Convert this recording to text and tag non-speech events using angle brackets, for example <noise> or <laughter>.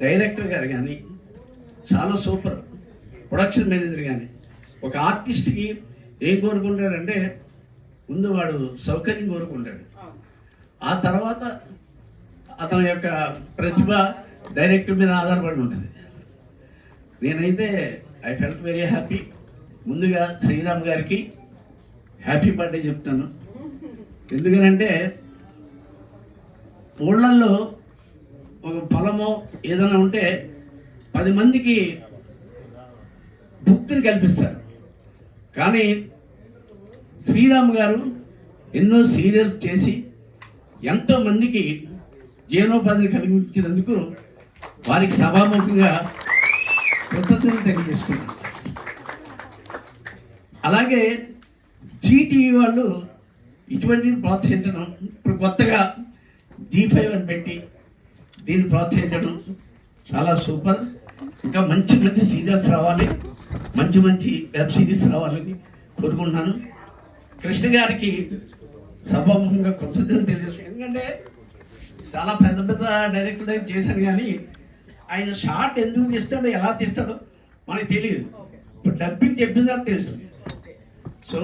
Director గారు కానీ చాలా సూపర్. ప్రొడక్షన్ మేనేజర్ కానీ ఒక ఆర్టిస్ట్కి ఏం కోరుకుంటాడంటే ముందు వాడు సౌకర్యం కోరుకుంటాడు. ఆ తర్వాత అతని యొక్క ప్రతిభ డైరెక్టర్ మీద ఆధారపడి ఉంటుంది. నేనైతే ఐ ఫెల్ట్ వెరీ హ్యాపీ. ముందుగా శ్రీరామ్ గారికి హ్యాపీ బర్త్డే చెప్తాను. <laughs> ఎందుకనంటే ఊళ్ళల్లో ఒక పొలమో ఏదైనా ఉంటే పది మందికి భుక్తిని కల్పిస్తారు. కానీ శ్రీరామ్ గారు ఎన్నో సీరియల్స్ చేసి ఎంతో మందికి జీవనోపాధిని కలిగించినందుకు వారికి సభాముఖంగా కృతజ్ఞతలు తెలియజేస్తున్నాను. అలాగే జీటీవీ వాళ్ళు ఇటువంటిని ప్రోత్సహించడం ఇప్పుడు కొత్తగా జీ ఫైవ్ అని పెట్టి దీన్ని ప్రోత్సహించడం చాలా సూపర్. ఇంకా మంచి మంచి సీరియల్స్ రావాలి. మంచి మంచి వెబ్ సిరీస్ రావాలని కోరుకుంటున్నాను. కృష్ణ గారికి సభాముఖంగా కృతజ్ఞతలు తెలియజేస్తాను ఎందుకంటే చాలా పెద్ద పెద్ద డైరెక్టర్ దగ్గర చేశాను కానీ ఆయన షార్ట్ ఎందుకు తీస్తాడో ఎలా తీస్తాడో మనకి తెలియదు. ఇప్పుడు డబ్బింగ్ చెప్పిన తర్వాత తెలుస్తుంది సో